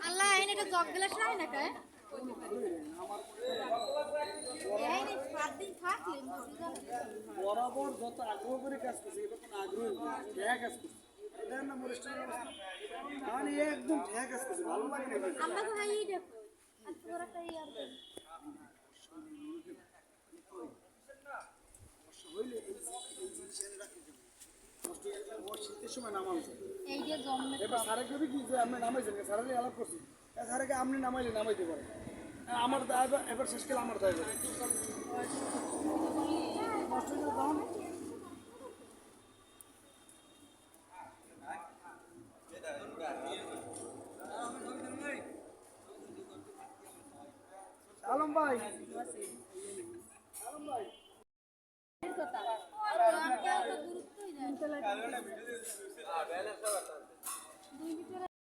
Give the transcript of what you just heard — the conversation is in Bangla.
আল্লাহ এনে একটা জগ গ্লাস নাই না কে? এই নে সাত দিন থাকলেন বরাবর যত আগ্রহ করে কাজ করছে এটা কোনো আগ্রহ কাজ করছে। এটার নাম অনুষ্ঠানের অবস্থা মানে একদম ঠেয়া কাজ ভালো লাগে না এটা। আমরা তো হাই দেখো আর তোরা তো ইয়ার হইলে এই এই জিনিস এনে রাখতে শীতের সময় নামাচ্ছে এই যে জন্মে এবার স্যারে কবি কি যে আপনি নামাইছেন স্যারে আলাপ করছি স্যারকে আপনি নামাইলে নামাইতে পারেন। আমার দায় এবার- আমার দায় আলম ভাই। আলম ভাই। തൊള്ളായിരത്തി